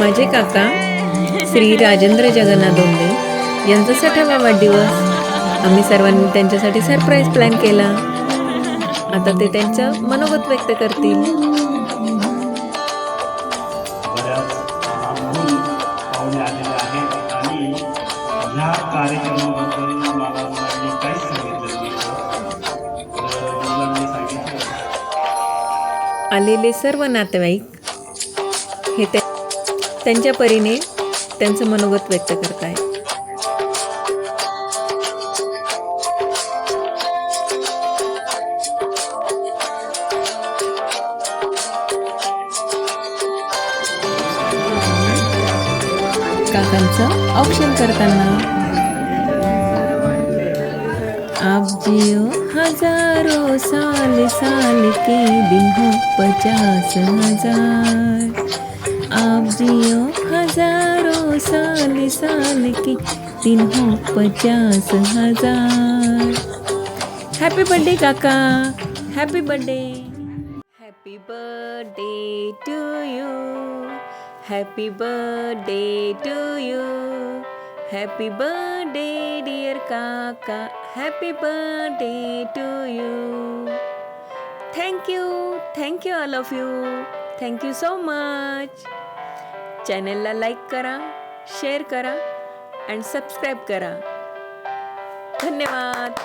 माझे काका श्री राजेंद्र जगन्नाथ दोंडे यांचा साठावा वाढदिवस. आम्ही सर्वांनी त्यांच्यासाठी सरप्राईज प्लॅन केला. आता ते त्यांचं मनोगत व्यक्त करतील. कार्यक्रमाबद्दल मला मुलांनी काहीच सांगितलं नाही आलेले सर्व नातेवाईक हे त्या त्यांच्या परीने त्यांचं मनोगत व्यक्त करत आहेत काकांचं औक्षण करताना आप जियो हज़ारों साल साल के दिन हो पचास हज़ार। आप जियो हज़ारों साल साल के दिन हो पचास हज़ार। हैप्पी बर्थडे काका। Happy birthday happy birthday to you happy birthday to you happy birthday dear काका। Happy birthday to you thank you thank you all of you thank you so much चॅनलला लाईक करा share करा and subscribe करा धन्यवाद